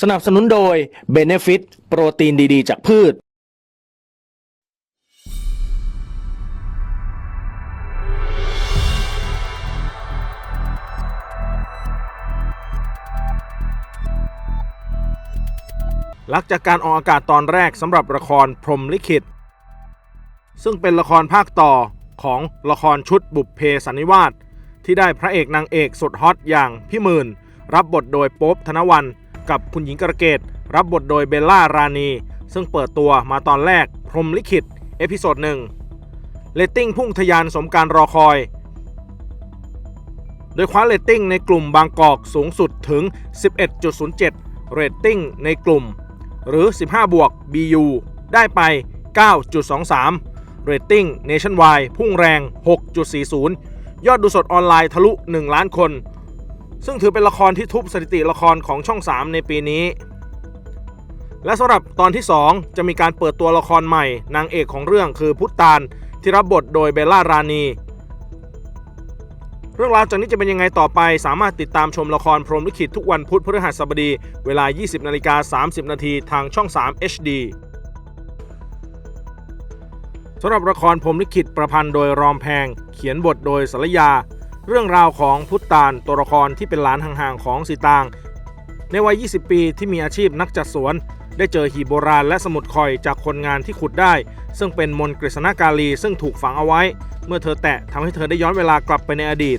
สนับสนุนโดย Benefit โปรตีนดีๆ จากพืช หลังจากการออกอากาศตอนแรกสำหรับละครพรหมลิขิต ซึ่งเป็นละครภาคต่อของละครชุดบุพเพสันนิวาสที่ได้พระเอกนางเอกสุดฮอตอย่างพี่หมื่น รับบทโดยโป๊บธนวัน กับคุณหญิงกระเกต รับบทโดยเบลล่ารานี ซึ่งเปิดตัวมาตอนแรก พรมลิขิต เอพิโซดหนึ่งเรตติ้งพุ่งทะยานสมการรอคอย โดยคว้าเรตติ้งในกลุ่มบางกอกสูงสุดถึง 11.07 เรตติ้งในกลุ่ม หรือ 15 บวก BU ได้ไป 9.23 เรตติ้ง Nationwide พุ่งแรง 6.40 ยอดดูสดออนไลน์ทะลุ 1 ล้านคน ซึ่งถือเป็นละครที่ทุบสถิติละครของช่อง 3 ในปีนี้ และสำหรับตอนที่ 2 จะมีการเปิดตัวละครใหม่ นางเอกของเรื่องคือพุทธานที่รับบทโดยเบลล่ารานีเรื่องราวจากนี้จะเป็นยังไงต่อไปสามารถติดตามชมละครพรหมลิขิตทุกวันพุธพฤหัสบดี เวลา 20นาฬิกา30 นาทีทางช่อง 3 HD สำหรับละครพรหมลิขิตประพันธ์โดยรอมแพง เขียนบทโดยสรยา เรื่องราวของพุทธานตัวละครที่เป็นหลานห่างๆของสีตาง ในวัย 20 ปีที่มีอาชีพนักจัดสวน ได้เจอหีบโบราณและสมุดคอยจากคนงานที่ขุดได้ ซึ่งเป็นมนต์กฤษณกาลีซึ่งถูกฝังเอาไว้ เมื่อเธอแตะทำให้เธอได้ย้อนเวลากลับไปในอดีต